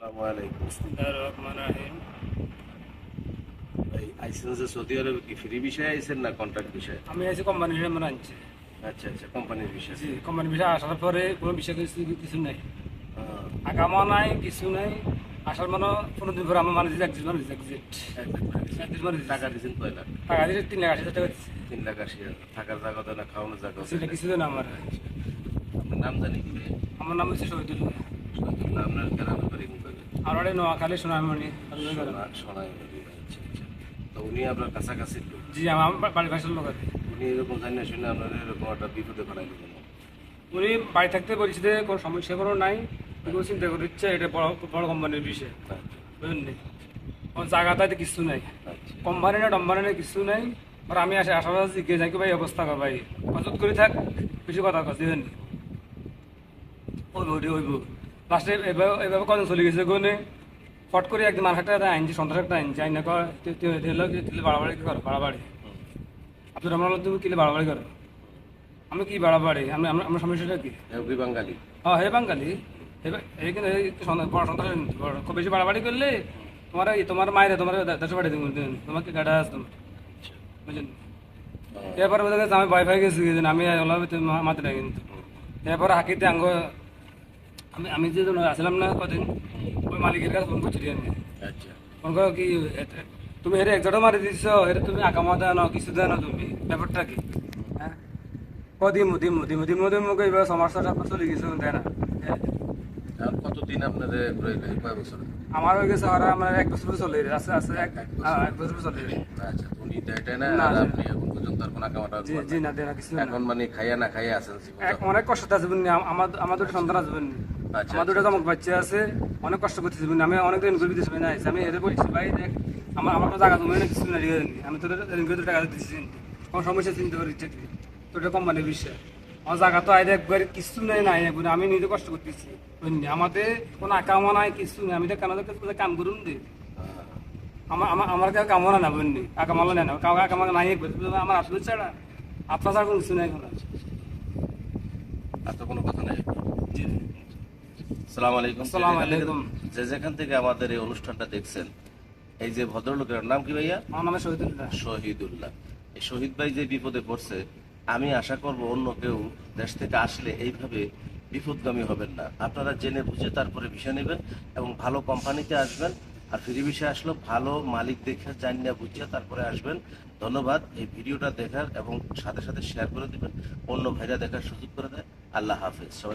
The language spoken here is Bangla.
আসসালামু আলাইকুম। বিসমিল্লাহির রহমানির রহিম আইসেন যে সৌদি আরবে কি ফ্রি বিষয়ে আইসেন না কন্ট্রাক্ট বিষয়ে? আমি হিসেবে আনছি। আচ্ছা আচ্ছা কোম্পানির বিষয়ে। জি কোম্পানির বিষয়ে আসার পরে কোনো বিষয় কিছু কিছু নাই। আগামা নাই কিছু নাই। আসার মানে কোনো দিন পরে আমার মানে এক্সিট মানে এক্সিট একদম মানে টাকা দিয়েছেন কয় লাখ? টাকা দিয়ে তিন লাখ আশি হাজার টাকা তিন লাখ আশি হাজার। থাকার জায়গা দেয় না খাওয়ানোর জায়গা। কিছু না। আমার। নাম জানি? আমার নাম হচ্ছে শহীদুল্লাহ, আপনার গ্রামের বাড়ি কোথায়? আর নোয়াখালী সোনামণি সোনা- আচ্ছা, আচ্ছা। তো উনি আপনার কাছাকাছি লোক। জি আমার বাড়ির ভাষার লোক আছে। উনি এরকম জানি না শুনে আপনার এরকম একটা বিপদে ফেলাইল কেন? উনি বাড়ি থাকতে বলছি যে কোনো সমস্যা কোনো নাই এগুলো চিন্তা করে দিচ্ছে এটা বড় বড় কোম্পানির বিষয়। আচ্ছা, বুঝলেন? কোনো জায়গাটাতে কিছু নাই। কোম্পানি না ডম্বানি না কিছু নাই। আর আমি আসে জিজ্ঞেস যাই ভাই অবস্থা কর ভাই। কচত করে থাক কিছু কথা কস দিবেন ওই লাস্টে এভাবে কজন চলে গেছে কোনে ফট করে একদিন মার একটা আনছি সন্ত্রাস একটা আনছি আইন কর বাড়াবাড়ি করো বাড়াবাড়ি। আপনার আমরা তুমি কিলে বাড়াবাড়ি করো। আমি কি বাড়াবাড়ি? আমি আমার সমস্যাটা কি? এমপি বাঙালি। হ্যাঁ হে বাঙালি। কিন্তু খুব বেশি বাড়াবাড়ি করলে তোমার তোমার মায়ের তোমার দেশে বাড়ি দিব তোমাকে গাড়া আছে তোমার? বুঝলেন? আহ, এরপরে বোঝা গেছে আমি ওয়াইফাই গেছি কিন্তু আমি ওলা মাতে না কিন্তু এরপরে হাকিতে আঙ্গ আমি আমি যে আসলাম না কদিন ওই মালিকের কাছে ফোন করছি আচ্ছা। ফোন করো কি তুমি হেরে একজোটা মারি দিচ্ছ হেরে তুমি আকামা না কিছু না তুমি ব্যাপারটা কি? হ্যাঁ? ক দিমু দিমু দিমু দিমু দিমু এবার সমস্যাটা চলে গেছে দেয় না। হ্যাঁ। কতদিন আপনাদের রইল কয় বছর? আমার হয়ে গেছে আর আমার এক বছর চলে আছে আছে এক বছর। চলে আচ্ছা তো উনি দেয়টাই না না, আর। আপনি এখন পর্যন্ত আর কোনো কামাটা জি জি না দেয় কিছু এখন মানে খাইয়া না খাইয়া আছেন অনেক কষ্ট আছে আমার আমার সন্তান আছে আচ্ছা, আমার দুটো চমক বাচ্চা আছে অনেক কষ্ট করতেছি আমি অনেক দিন করে দিয়েছি না আমি এদের বলছি ভাই দেখ আমার আমার জায়গা তুমি না কিছু না। আমি তোদের ঋণ করে টাকা দিচ্ছি কোনো সমস্যা চিন্তা করি ঠিক তোর কোম্পানির বিষয়। আমার জায়গা তো আইলে একবার কিছু নেই নাই আমি নিজে কষ্ট করতেছি আমাদের কোনো আকামা নাই কিছু নেই আমি তো কেন কাম করুন দি? আমার আমার আমার কেউ কামনা না বুঝলি আকামালা নেই না কাউকে আকামা নাই আমার আসলে ছাড়া আপনার ছাড়া কোনো কিছু নেই এখন। আর তো কোনো কথা নেই। জি। সালাম আলাইকুম আসসালামু আলাইকুম। যে যেখান থেকে আমাদের এই অনুষ্ঠানটা দেখছেন এই যে ভদ্রলোকের নাম কি ভাইয়া? আমার নামে শহীদুল্লাহ। শহীদুল্লাহ। এই শহীদ ভাই যে বিপদে পড়ছে আমি আশা করব অন্য কেউ দেশ থেকে আসলে এইভাবে বিপদগামী হবেন না। আপনারা জেনে বুঝে তারপরে বিষয় নেবেন এবং ভালো কোম্পানিতে আসবেন আর ফ্রি বিষয়ে আসলো ভালো মালিক দেখে জানিয়ে বুঝিয়ে তারপরে আসবেন। ধন্যবাদ এই ভিডিওটা দেখার এবং সাথে সাথে শেয়ার করে দিবেন। অন্য ভাইরা দেখার সুযোগ করে দেয়। আল্লাহ হাফেজ। সবাই